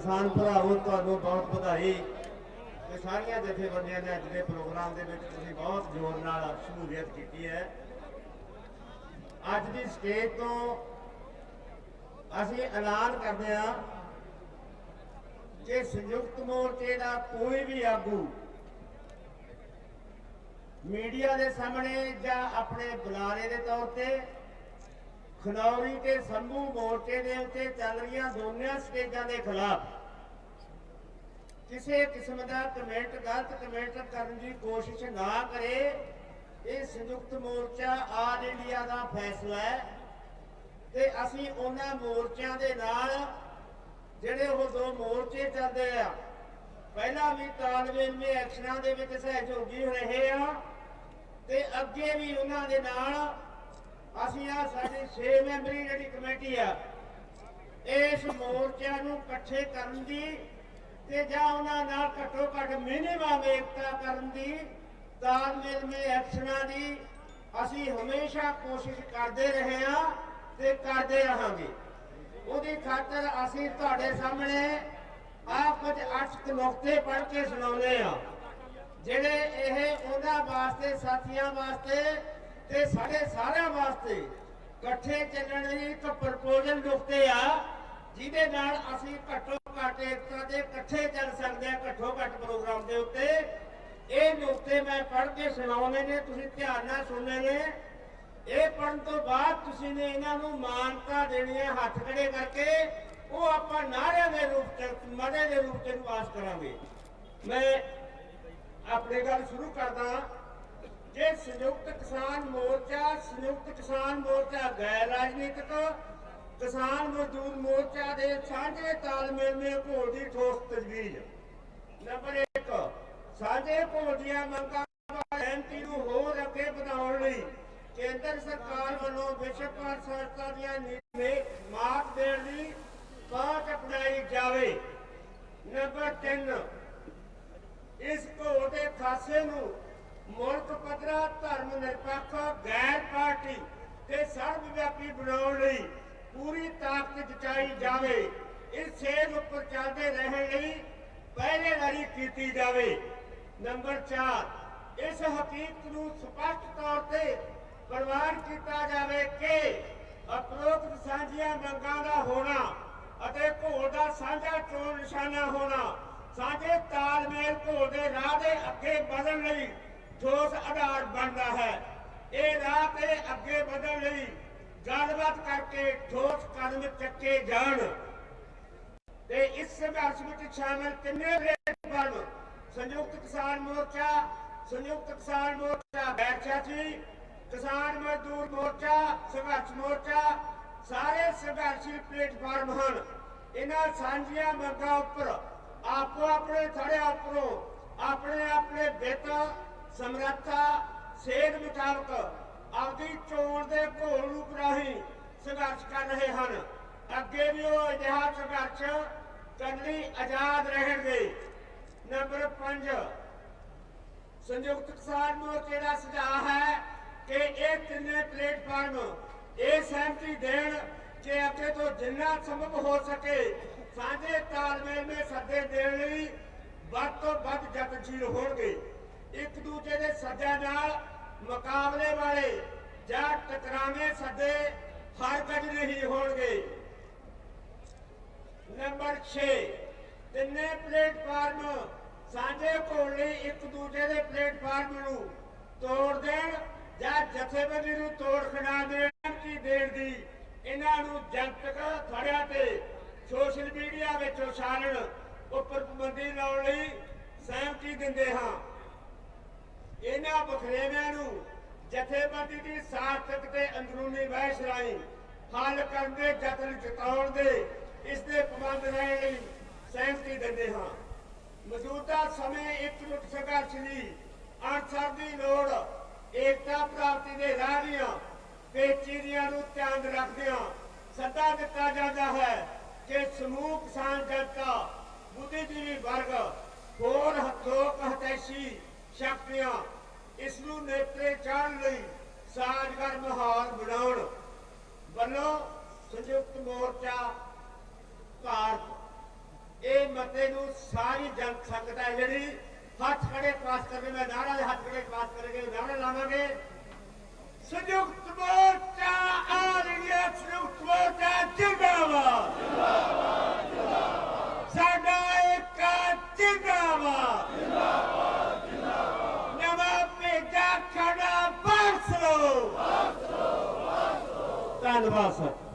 ਕਿਸਾਨ ਭਰਾਵੋ, ਤੁਹਾਨੂੰ ਬਹੁਤ ਵਧਾਈ। ਤੇ ਸਾਰੀਆਂ ਜਥੇਬੰਦੀਆਂ ਨੇ ਅੱਜ ਦੇ ਪ੍ਰੋਗਰਾਮ ਦੇ ਵਿੱਚ ਤੁਸੀਂ ਬਹੁਤ ਜ਼ੋਰ ਨਾਲ ਸ਼ਮੂਲੀਅਤ ਕੀਤੀ ਹੈ। ਅੱਜ ਦੀ ਸਟੇਜ ਤੋਂ ਅਸੀਂ ਐਲਾਨ ਕਰਦੇ ਹਾਂ ਕਿ ਸੰਯੁਕਤ ਮੋਰਚੇ ਦਾ ਕੋਈ ਵੀ ਆਗੂ ਮੀਡੀਆ ਦੇ ਸਾਹਮਣੇ ਜਾਂ ਆਪਣੇ ਬੁਲਾਰੇ ਦੇ ਤੌਰ ਤੇ ਖਨੌਰੀ ਤੇ ਸੰਭੂ ਮੋਰਚੇ ਦੇ ਉੱਤੇ ਚੱਲ ਰਹੀਆਂ ਦੋਨਿਆਂ ਸਟੇਜਾਂ ਦੇ ਖਿਲਾਫ ਕਿਸੇ ਕਿਸਮ ਦਾ ਕਮੈਂਟ, ਗਲਤ ਕਮੈਂਟ ਕਰਨ ਦੀ ਕੋਸ਼ਿਸ਼ ਨਾ ਕਰੇ, ਇਹ ਸੰਯੁਕਤ ਮੋਰਚਾ ਆਲ ਇੰਡੀਆ ਦਾ ਫੈਸਲਾ ਹੈ ਤੇ ਅਸੀਂ ਉਹਨਾਂ ਮੋਰਚਿਆਂ ਦੇ ਨਾਲ ਜਿਹੜੇ ਉਹ ਦੋ ਮੋਰਚੇ ਚੱਲਦੇ ਆ, ਪਹਿਲਾਂ ਵੀ ਤਾਲਮੇਲਮੇ ਐਕਸ਼ਨਾਂ ਦੇ ਵਿੱਚ ਸਹਿਯੋਗੀ ਰਹੇ ਆ ਤੇ ਅੱਗੇ ਵੀ ਉਹਨਾਂ ਦੇ ਨਾਲ ਅਸੀਂ ਆ ਸਾਡੀ 6 ਮੈਂਬਰੀ ਜਿਹੜੀ ਕਮੇਟੀ ਆ, ਇਸ ਮੋਰਚਿਆਂ ਨੂੰ ਇਕੱਠੇ ਕਰਨ ਦੀ ਤੇ ਜਾਂ ਉਹਨਾਂ ਨਾਲ ਘੱਟੋ ਘੱਟ ਮਿਨੀਮਮ ਏਕਤਾ ਕਰਨ ਦੀ ਤਾਲਮੇਲ ਮੇ ਐਕਸ਼ਨਾਂ ਦੀ, ਅਸੀਂ ਹਮੇਸ਼ਾ ਕੋਸ਼ਿਸ਼ ਕਰਦੇ ਰਹੇ ਹਾਂ ਤੇ ਕਰਦੇ ਰਹਾਂਗੇ। ਉਹਦੀ ਖਾਤਰ ਅਸੀਂ ਤੁਹਾਡੇ ਸਾਹਮਣੇ ਆ ਕੁਝ ਅੱਠ ਨੁਕਤੇ ਪੜ੍ਹ ਕੇ ਸੁਣਾਉਂਦੇ ਆ, ਜਿਹੜੇ ਇਹ ਉਹਨਾਂ ਵਾਸਤੇ, ਸਾਥੀਆਂ ਵਾਸਤੇ ਤੇ ਸਾਡੇ ਸਾਰਿਆਂ ਵਾਸਤੇ ਇਕੱਠੇ ਚੱਲਣ ਲਈ ਇੱਕ ਪ੍ਰਪੋਜ਼ਲ ਨੁਕਤੇ ਆ, ਜਿਹਦੇ ਨਾਲ ਅਸੀਂ ਘੱਟੋ ਘੱਟ ਏਕਤਾ ਦੇ ਇਕੱਠੇ ਚੱਲ ਸਕਦੇ ਆ, ਘੱਟੋ ਘੱਟ ਪ੍ਰੋਗਰਾਮ ਦੇ ਉੱਤੇ। ਇਹ ਨੁਕਤੇ ਮੈਂ ਪੜ੍ਹ ਕੇ ਸੁਣਾਉਣੇ ਨੇ, ਤੁਸੀਂ ਧਿਆਨ ਨਾਲ ਸੁਣਨੇ ਨੇ। ਇਹ ਪੜਨ ਤੋਂ ਬਾਅਦ ਤੁਸੀਂ ਨੇ ਇਹਨਾਂ ਨੂੰ ਮਾਨਤਾ ਦੇਣੀ ਹੈ ਹੱਥ ਖੜੇ ਕਰਕੇ। ਉਹ ਆਪਾਂ ਨਾਰਿਆਂ ਦੇ ਰੂਪ ਚ, ਮਦੇ ਦੇ ਰੂਪ ਚ ਨਿਵਾਸ ਕਰਾਂਗੇ। ਮੈਂ ਆਪਣੇ ਗੱਲ ਸ਼ੁਰੂ ਕਰਦਾ। ਜੇ ਸੰਯੁਕਤ ਕਿਸਾਨ ਮੋਰਚਾ, ਸੰਯੁਕਤ ਕਿਸਾਨ ਮੋਰਚਾ ਗੈਰ ਰਾਜਨੀਤਿਕ, ਕਿਸਾਨ ਮਜ਼ਦੂਰ ਮੋਰਚਾ ਦੇ ਸਾਂਝੇ ਤਾਲਮੇਲ ਮੇ ਘੋਲ ਦੀ ਠੋਸ ਤਜਵੀਜ਼। ਨੰਬਰ 1 ਸਾਂਝੇ ਘੋਲ ਦੀਆਂ ਮੰਗਾਂ ਐਮਟੀ ਨੂੰ ਹੋਰ ਅੱਗੇ ਵਧਾਉਣ ਲਈ ਕੇਂਦਰ ਸਰਕਾਰ ਵੱਲੋਂ ਵਿਸ਼ਵ ਭਰ ਸੰਸਥਾ ਦੀਆਂ ਨੀਤੀਆਂ ਮਾਤ ਦੇਣ ਦੀ ਬਾਤ ਅਪਣਾਈ ਜਾਵੇ। ਨੰਬਰ 3 ਇਸ ਘੋਲ ਦੇ ਖਾਸੇ ਨੂੰ ਮੁਲਕ ਪੱਧਰਾ ਧਰਮ ਨਿਰਪੱਖ, ਗੈਰ ਪਾਰਟੀ ਤੇ ਸਰਵ ਵਿਆਪੀ ਬਣਾਉਣ ਲਈ ਪੂਰੀ ਤਾਕਤ ਜਚਾਈ ਜਾਵੇ। ਇਸ ਸੇਧ ਉੱਪਰ ਚੱਲਦੇ ਰਹਿਣ ਲਈ ਪਹਿਰੇਦਾਰੀ ਕੀਤੀ ਜਾਵੇ। ਨੰਬਰ 4 ਇਸ ਹਕੀਕਤ ਨੂੰ ਸਪਸ਼ਟ ਤੌਰ ਤੇ ਪ੍ਰਵਾਨ ਕੀਤਾ ਜਾਵੇ ਕਿ ਅਪਰੋਕਤ ਸਾਂਝੀਆਂ ਮੰਗਾਂ ਦਾ ਹੋਣਾ ਅਤੇ ਘੋਲ ਦਾ ਸਾਂਝਾ ਚੋਣ ਨਿਸ਼ਾਨਾ ਹੋਣਾ, ਸਾਂਝੇ ਤਾਲਮੇਲ ਘੋਲ ਦੇ ਰਾਹ ਦੇ ਅੱਗੇ ਵਧਣ ਲਈ ਠੋਸ ਆਧਾਰ ਬਣਦਾ ਹੈ। ਇਹ ਰਾਹ ਤੇ ਅੱਗੇ ਵਧਣ ਲਈ ਗੱਲਬਾਤ ਕਰਕੇ ਠੋਸ ਕਦਮ ਚੱਕੇ ਜਾਣ। ਤੇ ਇਸ ਸੰਘਰਸ਼ ਵਿੱਚ ਸ਼ਾਮਲ ਕਿੰਨੇ ਪਲੇਟਫਾਰਮ ਸੰਯੁਕਤ ਕਿਸਾਨ ਮੋਰਚਾ, ਸੰਯੁਕਤ ਕਿਸਾਨ ਮੋਰਚਾ ਬੈਠਾਚੀ ਕਿਸਾਨ ਮਜ਼ਦੂਰ ਮੋਰਚਾ, ਸੰਘਰਸ਼ ਮੋਰਚਾ, ਸਾਰੇ ਸੰਘਰਸ਼ੀ ਪਲੇਟਫਾਰਮ ਹਨ। ਇਹਨਾਂ ਸਾਂਝੀਆਂ ਮੰਗਾਂ ਉੱਪਰ ਆਪੋ ਆਪਣੇ ਥੜਿਆਂ ਉੱਪਰੋਂ ਆਪਣੇ ਆਪਣੇ ਵਿੱਤ ਸਮਰੱਥਾ ਸੇਧ ਮੁਤਾਬਕ ਆਪਦੀ ਚੋਣ ਦੇ ਘੋਲ ਰੂਪ ਰਾਹੀਂ ਸੰਘਰਸ਼ ਕਰ ਰਹੇ ਹਨ। ਅੱਗੇ ਵੀ ਉਹ ਅਜਿਹਾ ਸੰਘਰਸ਼ ਕਰਨ ਲਈ ਆਜ਼ਾਦ ਰਹਿਣਗੇ ਨੰਬਰ 5 ਸੰਯੁਕਤ ਕਿਸਾਨ ਮੋਰਚੇ ਦਾ ਸੁਝਾਅ ਹੈ ਕਿ ਇਹ ਤਿੰਨੇ ਪਲੇਟਫਾਰਮ ਇਹ ਸਹਿਮਤੀ ਦੇਣ ਕਿ ਅੱਗੇ ਤੋਂ ਜਿੰਨਾ ਸੰਭਵ ਹੋ ਸਕੇ ਸਾਂਝੇ ਤਾਲਮੇਲ ਵਿੱਚ ਸੱਦੇ ਦੇਣ ਲਈ ਵੱਧ ਤੋਂ ਵੱਧ ਯਤਨਸ਼ੀਲ ਹੋਣਗੇ। ਇੱਕ ਦੂਜੇ ਦੇ ਸੱਦਿਆਂ ਨਾਲ ਮੁਕਾਬਲੇ ਵਾਲੇ ਜਾਂ ਟਕਰਾਵੇਂ ਸੱਦੇ ਹਰ ਨਹੀਂ ਹੋਣਗੇ। ਨੰਬਰ 6 ਤਿੰਨੇ ਪਲੇਟਫਾਰਮ ਸਾਂਝੇ ਘੋਲ ਲਈ ਇੱਕ ਦੂਜੇ ਦੇ ਪਲੇਟਫਾਰਮ ਨੂੰ ਤੋੜ ਦੇਣ ਜਾਂ ਜਥੇਬੰਦੀ ਨੂੰ ਤੋੜ ਖਿਡਾ ਦੇਣ ਕੀ ਦੇਣ ਦੀ ਇਹਨਾਂ ਨੂੰ ਜਨਤਕ ਥੜਿਆਂ ਤੇ ਸੋਸ਼ਲ ਮੀਡੀਆ ਵਿੱਚ ਉਛਾਲਣ ਉੱਪਰ ਪਾਬੰਦੀ ਲਾਉਣ ਲਈ ਸਹਿਮਤੀ ਦਿੰਦੇ ਹਾਂ। ਇਹਨਾਂ ਬਖਰੇਵਿਆਂ ਨੂੰ ਜਥੇਬੰਦੀ ਦੀ ਸਾਰਥਕ ਤੇ ਅੰਦਰੂਨੀ ਬਹਿਸ ਰਾਹੀਂ ਹੱਲ ਕਰਨ ਦੇ ਯਤਨ ਜਤਾਉਣ ਦੇ ਇਸ ਦੇ ਪਾਬੰਦ ਰਹਿਣ ਲਈ ਸਹਿਮਤੀ ਦਿੰਦੇ ਹਾਂ। ਮੌਜੂਦਾ ਸਮੇਂ ਇਕਜੁੱਟ ਸੰਘਰਸ਼ ਲਈ ਅਨਸਰ ਦੀ ਲੋੜ, ਏਕਤਾ ਪ੍ਰਾਪਤੀ ਦੇ ਰਾਹ ਦੀਆਂ ਪੇਚੀਦਿਆਂ ਨੂੰ ਧਿਆਨ ਰੱਖਦਿਆਂ ਸੱਦਾ ਦਿੱਤਾ ਜਾਂਦਾ ਹੈ ਕਿ ਸਮੂਹ ਕਿਸਾਨ ਜਨਤਾ, ਬੁੱਧੀਜੀਵੀ ਵਰਗ ਹੋਰ ਲੋਕ ਹਤੈਸ਼ੀ ਸ਼ਕਤੀਆਂ ਇਸ ਨੂੰ ਨੇਪਰੇ ਚਾੜਨ ਲਈ ਸਾਜ਼ਗਰ ਮਾਹੌਲ ਬਣਾਉਣ ਵੱਲੋਂ ਸੰਯੁਕਤ ਮੋਰਚਾ ਭਾਰਤ ਇਹ ਮਤੇ ਨੂੰ ਸਾਰੀ ਜਨ ਸੰਗਤ ਹੈ, ਜਿਹੜੀ ਹੱਥ ਖੜੇ ਪਾਸ ਕਰਕੇ ਮੈਂ ਨਾਰਾ ਦੇ ਹੱਥ ਖੜੇ ਪਾਸ ਕਰਕੇ ਨਾਰਾ ਲਾਵਾਂਗੇ। ਸੰਯੁਕਤ ਮੋਰਚਾ ਆਲ ਇੰਡੀਆ ਸੰਯੁਕਤ ਮੋਰਚਾ ਜਿੰਦਾਬਾਦ ਸਾਡਾ ਇੱਕ ਜਿੰਦਾਬਾਦ ਨਵਾਂ ਭੇਜਾ ਖੜਾ ਬਰਸਲੋ ਧੰਨਵਾਦ ਸਰ